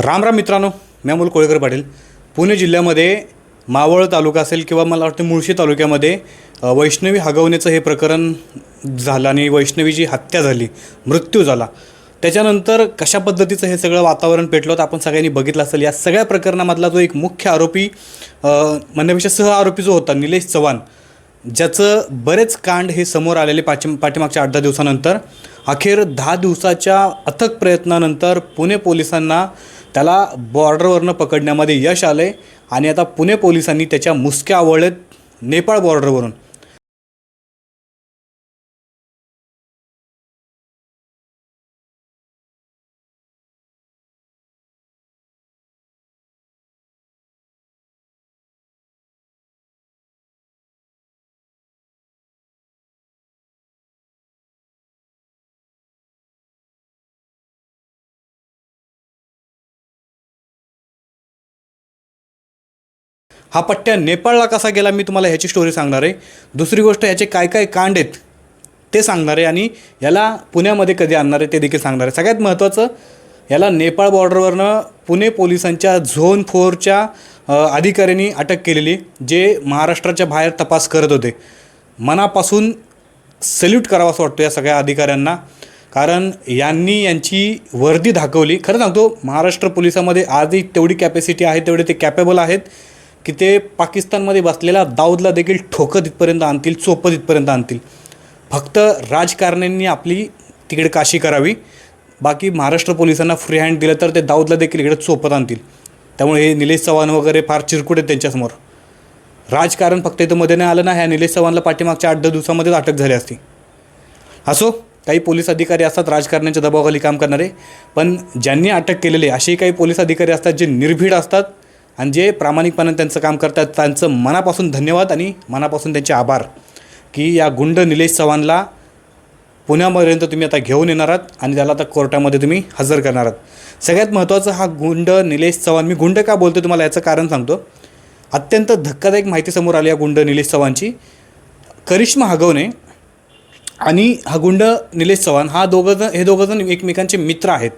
राम राम मित्रांनो मी अमोल कोळेकर पाटील. पुणे जिल्ह्यामध्ये मावळ तालुका असेल किंवा मला वाटतं मुळशी तालुक्यामध्ये वैष्णवी हगवण्याचं हे प्रकरण झालं आणि वैष्णवीची हत्या झाली मृत्यू झाला. त्याच्यानंतर कशा पद्धतीचं हे सगळं वातावरण पेटलं होतं आपण सगळ्यांनी बघितलं असेल. या सगळ्या प्रकरणामधला जो एक मुख्य आरोपी म्हणण्यापेक्षा सह आरोपी जो होता निलेश चव्हाण ज्याचं बरेच कांड हे समोर आलेले पाठी पाठीमागच्या आठ दहा दिवसानंतर. अखेर दहा दिवसाच्या अथक प्रयत्नानंतर पुणे पोलिसांना त्याला बॉर्डरवरनं पकडण्यामध्ये यश आलं आहे आणि आता पुणे पोलिसांनी त्याच्या मुसक्या आवळत नेपाळ बॉर्डरवरून हा पट्ट्या नेपाळला कसा गेला मी तुम्हाला ह्याची स्टोरी सांगणार आहे. दुसरी गोष्ट ह्याचे काय काय कांड आहेत ते सांगणार आहे आणि याला पुण्यामध्ये कधी आणणार आहे ते देखील सांगणार आहे. सगळ्यात महत्त्वाचं याला नेपाळ बॉर्डरवरनं पुणे पोलिसांच्या झोन फोरच्या अधिकाऱ्यांनी अटक केलेली जे महाराष्ट्राच्या बाहेर तपास करत होते. मनापासून सल्यूट करावा असं वाटतो या सगळ्या अधिकाऱ्यांना कारण यांनी यांची वर्दी दाखवली. खरं सांगतो महाराष्ट्र पोलिसामध्ये आजही तेवढी कॅपॅसिटी आहे तेवढे ते कॅपेबल आहेत. की ते पाकिस्तानमध्ये बसलेल्या दाऊदला देखील ठोकं तिथपर्यंत आणतील चोपं तिथपर्यंत आणतील. फक्त राजकारण्यांनी आपली तिकडे काशी करावी. बाकी महाराष्ट्र पोलिसांना फ्री हँड दिलं तर ते दाऊदला देखील इकडे चोपत आणतील. त्यामुळे हे निलेश चव्हाण वगैरे फार चिरकुट आहेत त्यांच्यासमोर. राजकारण फक्त इथं मध्ये नाही आलं ना ह्या निलेश चव्हाणला पाठीमागच्या आठ दहा दिवसामध्येच अटक झाली असती. असो काही पोलीस अधिकारी असतात राजकारण्याच्या दबावाखाली काम करणारे पण ज्यांनी अटक केलेले असेही काही पोलीस अधिकारी असतात जे निर्भीड असतात आणि जे प्रामाणिकपणे त्यांचं काम करतात त्यांचं मनापासून धन्यवाद आणि मनापासून त्यांचे आभार की या गुंड निलेश चव्हाणला पुण्यापर्यंत तुम्ही आता घेऊन येणार आहात आणि त्याला आता कोर्टामध्ये तुम्ही हजर करणार आहात. सगळ्यात महत्त्वाचं हा गुंड निलेश चव्हाण मी गुंड का बोलतो तुम्हाला याचं कारण सांगतो. अत्यंत धक्कादायक माहिती समोर आली या गुंड निलेश चव्हाणची. करिश्मा हगवणे आणि हा गुंड निलेश चव्हाण हा दोघंजण हे दोघंजण एकमेकांचे मित्र आहेत.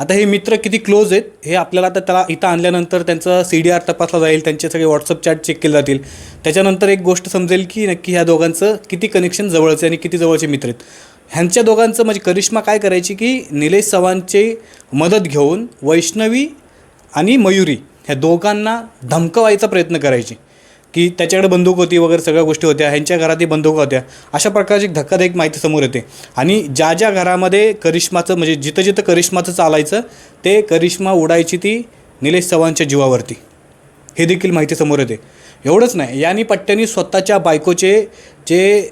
आता हे मित्र किती क्लोज आहेत हे आपल्याला आता त्याला इथं आणल्यानंतर त्यांचं सी डी आर तपासला जाईल त्यांचे सगळे व्हॉट्सअप चॅट चेक केले जातील. त्याच्यानंतर एक गोष्ट समजेल की नक्की ह्या दोघांचं किती कनेक्शन जवळचे आणि किती जवळचे मित्र आहेत. ह्यांच्या दोघांचं म्हणजे करिश्मा काय करायची की निलेश चव्हाणची मदत घेऊन वैष्णवी आणि मयुरी ह्या दोघांना धमकवायचा प्रयत्न करायची. की त्याच्याकडे बंदूक होती वगैरे सगळ्या गोष्टी होत्या ह्यांच्या घरातही बंदूक होत्या. अशा प्रकारची एक धक्कादायक माहिती समोर येते. आणि ज्या ज्या घरामध्ये करिश्माचं म्हणजे जिथं जिथं करिश्माचं चालायचं ते करिश्मा उडायची ती निलेश चव्हाणच्या जीवावरती. हे देखील माहिती समोर येते. एवढंच नाही यांनी पट्ट्यांनी स्वतःच्या बायकोचे जे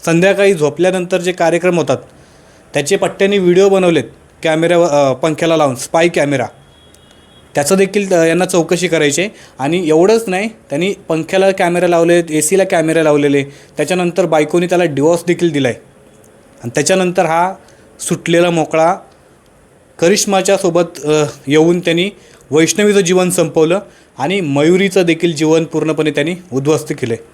संध्याकाळी झोपल्यानंतर जे कार्यक्रम होतात त्याचे पट्ट्यांनी व्हिडिओ बनवलेत कॅमेऱ्या पंख्याला लावून स्पाय कॅमेरा. त्याचं देखील यांना चौकशी करायची आहे. आणि एवढंच नाही त्यांनी पंख्याला कॅमेरा लावले ए सीला कॅमेरा लावलेले. त्याच्यानंतर बायकोनी त्याला डिवॉर्स देखील दिला आहे आणि त्याच्यानंतर हा सुटलेला मोकळा करिश्माच्या सोबत येऊन त्यांनी वैष्णवीचं जीवन संपवलं आणि मयुरीचं देखील जीवन पूर्णपणे त्यांनी उद्ध्वस्त केलं आहे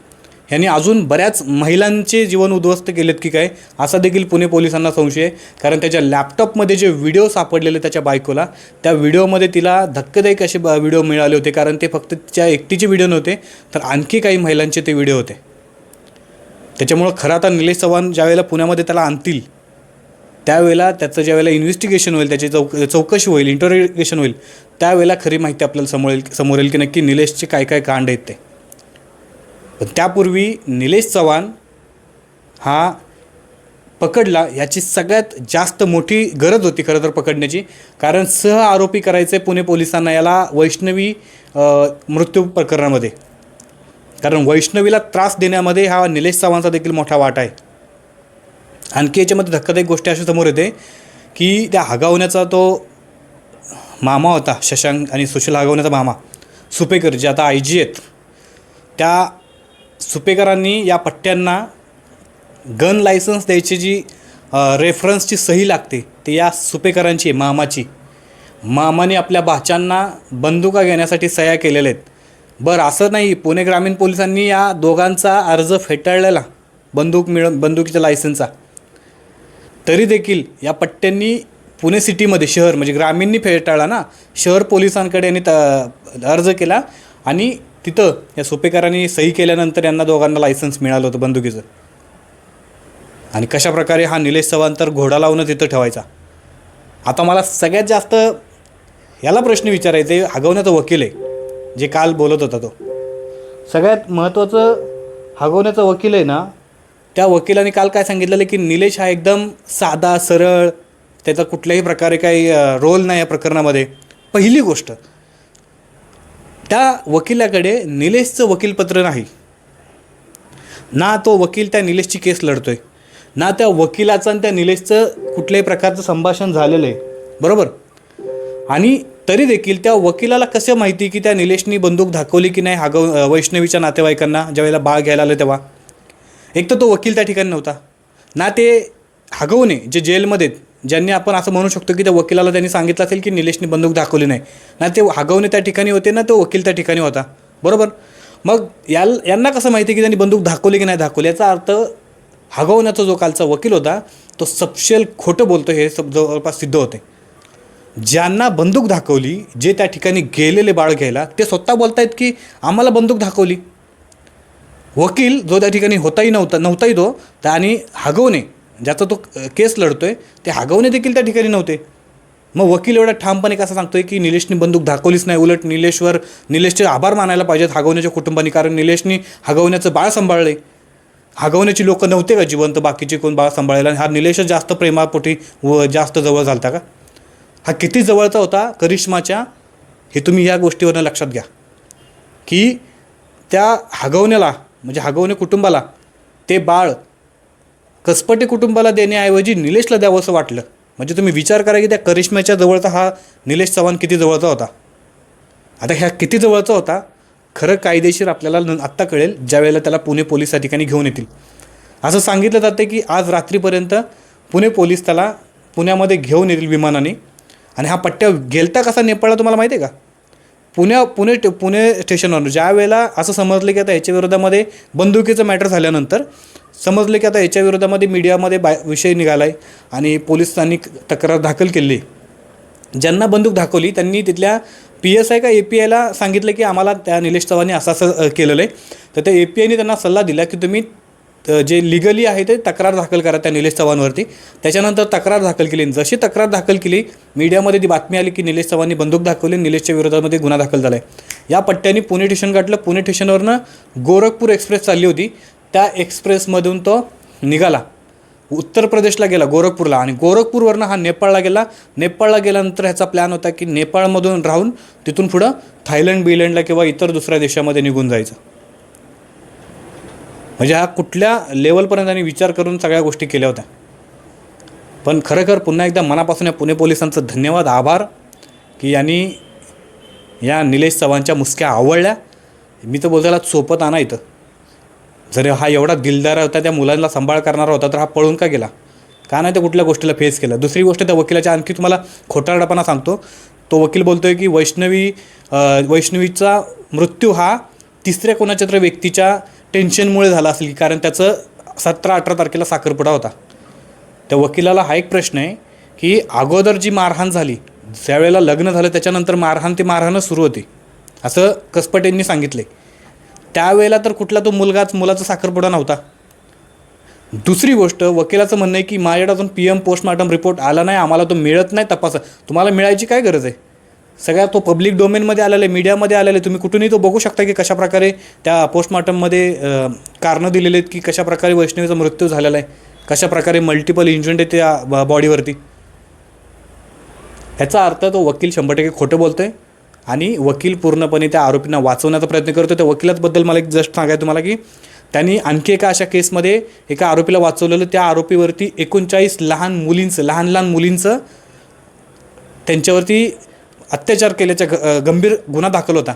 ह्यांनी अजून बऱ्याच महिलांचे जीवन उद्ध्वस्त केलेत की काय असा देखील पुणे पोलिसांना संशय आहे. कारण त्याच्या लॅपटॉपमध्ये जे व्हिडिओ सापडलेले त्याच्या बायकोला त्या व्हिडिओमध्ये तिला धक्कदायक असे व्हिडिओ मिळाले होते. कारण ते फक्त तिच्या एकटीचे व्हिडिओ नव्हते तर आणखी काही महिलांचे ते व्हिडिओ होते. त्याच्यामुळं खरं आता निलेश चव्हाण ज्यावेळेला पुण्यामध्ये त्याला आणतील त्यावेळेला त्याचं ज्यावेळेला इन्व्हेस्टिगेशन होईल त्याची चौक चौकशी होईल इंटरोगेशन होईल त्यावेळेला खरी माहिती आपल्याला समोर येईल समोर येईल की नक्की निलेशचे काय काय कांड आहेत ते. त्यापूर्वी निलेश चव्हाण हा पकडला याची सगळ्यात जास्त मोठी गरज होती खरं तर पकडण्याची. कारण सह आरोपी करायचे पुणे पोलिसांना याला वैष्णवी मृत्यू प्रकरणामध्ये. कारण वैष्णवीला त्रास देण्यामध्ये हा निलेश चव्हाणचा देखील मोठा वाटा आहे. आणखी याच्यामध्ये धक्कादायक गोष्टी अशा समोर येते की त्या हगावण्याचा तो मामा होता शशांक आणि सुशील हगवण्याचा मामा सुपेकर जे आता आय जी आहेत. त्या सुपेकरांनी या पट्ट्यांना गन लायसन्स द्यायची जी रेफरन्सची सही लागते ती या सुपेकरांची आहे, मामाची. मामाने आपल्या भाच्यांना बंदुका घेण्यासाठी सह्या केलेल्या आहेत. बरं असं नाही पुणे ग्रामीण पोलिसांनी या दोघांचा अर्ज फेटाळलेला बंदूक मिळ बंदुकीच्या लायसन्सचा. तरी देखील या पट्ट्यांनी पुणे सिटीमध्ये शहर म्हणजे ग्रामीणनी फेटाळला ना शहर पोलिसांकडे यांनी त अर्ज केला आणि तिथं या सोपेकरांनी सही केल्यानंतर यांना दोघांना लायसन्स मिळालं होतं बंदुकीचं. आणि कशा प्रकारे हा निलेश चव्हाण तर घोडा लावून तिथं ठेवायचा? आता मला सगळ्यात जास्त याला प्रश्न विचारायचे हगवण्याचा वकील आहे जे काल बोलत होता तो. सगळ्यात महत्त्वाचं हगवण्याचा वकील आहे ना? त्या वकिलाने काल काय सांगितलेलं की निलेश हा एकदम साधा सरळ त्याचा कुठल्याही प्रकारे काही रोल नाही या प्रकरणामध्ये. पहिली गोष्ट त्या वकिलाकडे निलेशचं वकीलपत्र नाही. ना तो वकील त्या निलेशची केस लढतोय. ना त्या वकिलाचं आणि त्या निलेशचं कुठल्याही प्रकारचं संभाषण झालेलं आहे. बरोबर? आणि तरी देखील त्या वकिलाला कसं माहिती की त्या निलेशनी बंदूक दाखवली की नाही हागव वैष्णवीच्या नातेवाईकांना ज्यावेळेला बाळ घ्यायला आलं तेव्हा? एक तर तो वकील त्या ठिकाणी नव्हता. ना ते हागवणे जे जेलमध्ये आहेत, ज्यांनी आपण असं म्हणू शकतो की त्या वकिलाला त्यांनी सांगितलं असेल की निलेशने बंदूक दाखवली नाही. ना ते हागवणे त्या ठिकाणी होते ना तो वकील त्या ठिकाणी होता. बरोबर? मग याल यांना कसं माहिती की त्यांनी बंदूक दाखवली की नाही दाखवली? याचा अर्थ हागवण्याचा जो कालचा वकील होता तो सपशेल खोटं बोलतो हे सब जवळपास सिद्ध होते. ज्यांना बंदूक दाखवली जे त्या ठिकाणी गेलेले बाळ घ्यायला ते स्वतः बोलतायत की आम्हाला बंदूक दाखवली. वकील जो त्या ठिकाणी होताही नव्हता नव्हताही तो त्या आणि हागवणे ज्याचा तो केस लढतो आहे ते हागवणे देखील त्या ठिकाणी नव्हते. मग वकील एवढा ठामपणे कसं सांगतोय की निलेशने बंदूक दाखवलीच नाही उलट निलेशवर निलेशचे आभार मानायला पाहिजेत हागवण्याच्या कुटुंबाने कारण निलेशनी हागवण्याचं बाळ सांभाळले हागवण्याची लोक नव्हते का जिवंत बाकीचे कोण बाळ सांभाळायला? आणि हा निलेशच जास्त प्रेमापोटी व जास्त जवळ झालता का? हा किती जवळचा होता करिश्माच्या? हे तुम्ही या गोष्टीवरनं लक्षात घ्या. की त्या हागवण्याला म्हणजे हागवणे कुटुंबाला ते बाळ कसपटे कुटुंबाला देण्याऐवजी निलेशला द्यावं असं वाटलं. म्हणजे तुम्ही विचार करा की त्या करिश्म्याच्या जवळचा हा निलेश चव्हाण किती जवळचा होता. आता ह्या किती जवळचा होता खरं कायदेशीर आपल्याला न आत्ता कळेल ज्यावेळेला त्याला पुणे पोलीस त्या ठिकाणी घेऊन येतील. असं सांगितलं जातं की आज रात्रीपर्यंत पुणे पोलीस त्याला पुण्यामध्ये घेऊन येतील विमानाने. आणि हा पट्ट्या गेलता कसा नेपाळला तुम्हाला माहिती आहे का? पुण्या पुणे पुणे स्टेशनवर. ज्या वेळेला असं समजलं की आता याच्या विरोधामध्ये बंदुकीचं मॅटर झाल्यानंतर समजलं की आता याच्या विरोधामध्ये मीडियामध्ये बाय विषय निघाला आहे आणि पोलिसांनी तक्रार दाखल केली. ज्यांना बंदूक दाखवली त्यांनी तिथल्या पी एस आय का ए पी आयला सांगितलं की आम्हाला त्या निलेश चव्हाणने असं असं केलेलं आहे तर त्या ए पी आयने त्यांना सल्ला दिला की तुम्ही जे लिगली आहे ते तक्रार दाखल करा त्या निलेश चव्हाणवरती. त्याच्यानंतर तक्रार दाखल केली. जशी तक्रार दाखल केली मीडियामध्ये ती बातमी आली की निलेश चव्हाणनी बंदूक दाखवली निलेशच्या विरोधामध्ये गुन्हा दाखल झाला आहे या पट्ट्याने पुणे स्टेशन गाठलं. पुणे स्टेशनवरनं गोरखपूर एक्सप्रेस चालली होती. त्या एक्सप्रेसमधून तो निघाला. उत्तर प्रदेशला गेला गोरखपूरला. आणि गोरखपूरवरनं हा नेपाळला गेला. नेपाळला गेल्यानंतर ह्याचा प्लॅन होता की नेपाळमधून राहून तिथून पुढं थायलंड बिलंडला किंवा इतर दुसऱ्या देशामध्ये निघून जायचं. म्हणजे हा कुठल्या लेवलपर्यंत त्यांनी विचार करून सगळ्या गोष्टी केल्या होत्या. पण खरखर पुन्हा एकदा मनापासून या पुणे पोलिसांचं धन्यवाद आभार की यांनी या निलेश चव्हाणच्या मुसक्या आवडल्या. मी तर बोलताला सोपत आणा इथं. जर हा एवढा दिलदार होता त्या मुलांना सांभाळ करणारा होता तर हा पळून का गेला? का नाही त्या कुठल्या गोष्टीला फेस केलं? दुसरी गोष्ट त्या वकिलाच्या आणखी तुम्हाला खोटारडापणा सांगतो. तो वकील बोलतोय की वैष्णवी वैष्णवीचा मृत्यू हा तिसऱ्या कोणाच्या तर व्यक्तीच्या टेन्शनमुळे झाला असेल की कारण त्याचं सतरा अठरा तारखेला साखरपुडा होता. त्या वकिलाला हा एक प्रश्न आहे की अगोदर जी मारहाण झाली ज्यावेळेला लग्न झालं त्याच्यानंतर मारहाण ते मारहाणच सुरू होती. असं कसपटेंनी सांगितले त्यावेळेला तर कुठला तो मुलगाच मुलाचा साखरपुडा नव्हता. दुसरी गोष्ट वकिलाचं म्हणणं आहे की माझ्याकडे अजून पी एम पोस्टमार्टम रिपोर्ट आला नाही आम्हाला तो मिळत नाही तपास तुम्हाला मिळायची काय गरज आहे? सगळ्या तो पब्लिक डोमेनमध्ये आलेला आहे मीडियामध्ये आलेला आहे तुम्ही कुठूनही तो बघू शकता की कशाप्रकारे त्या पोस्टमार्टममध्ये कारणं दिलेली आहेत की कशाप्रकारे वैष्णवीचा मृत्यू झालेला आहे कशाप्रकारे मल्टिपल इंजंट आहे त्या बॉडीवरती ह्याचा अर्थ तो वकील शंभर टक्के खोटं बोलतो आहे आणि वकील पूर्णपणे त्या आरोपींना वाचवण्याचा प्रयत्न करतो. त्या वकिलाबद्दल मला एक जस्ट सांगायचं तुम्हाला की त्यांनी आणखी एका अशा केसमध्ये एका आरोपीला वाचवलेलं त्या आरोपीवरती एकोणचाळीस लहान मुलींचं लहान लहान मुलींचं त्यांच्यावरती अत्याचार केल्याच्या ग गंभीर गुन्हा दाखल होता.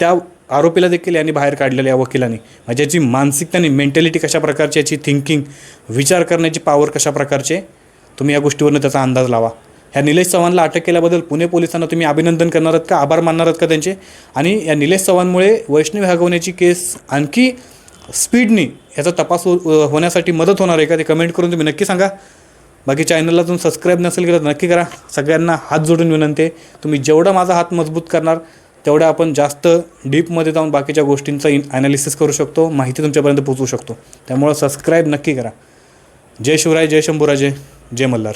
त्या आरोपीला देखील यांनी बाहेर काढलेल्या या वकिलाने. म्हणजे याची मानसिकताने मेंटॅलिटी कशा प्रकारची याची थिंकिंग विचार करण्याची पावर कशा प्रकारची तुम्ही या गोष्टीवरनं त्याचा अंदाज लावा. ह्या निलेश चव्हाणला अटक केल्याबद्दल पुणे पोलिसांना तुम्ही अभिनंदन करणार आहात का? आभार मानणार आहात का त्यांचे? आणि या निलेश चव्हाणमुळे वैष्णवी हगवण्याची केस आणखी स्पीडनी याचा तपास हो-, होण्यासाठी मदत होणार आहे का ते कमेंट करून तुम्ही नक्की सांगा. बाकी चॅनलला तुम्ही सबस्क्राईब नसेल केलं तर नक्की करा. सगळ्यांना हात जोडून विनंती आहे. तुम्ही जेवढा माझा हात मजबूत करणार तेवढ्या आपण जास्त डीपमध्ये जाऊन बाकीच्या गोष्टींचा इन ॲनालिसिस करू शकतो माहिती तुमच्यापर्यंत पोचवू शकतो. त्यामुळं सबस्क्राईब नक्की करा. जय शिवराय जय शंभूराजे जय मल्हार.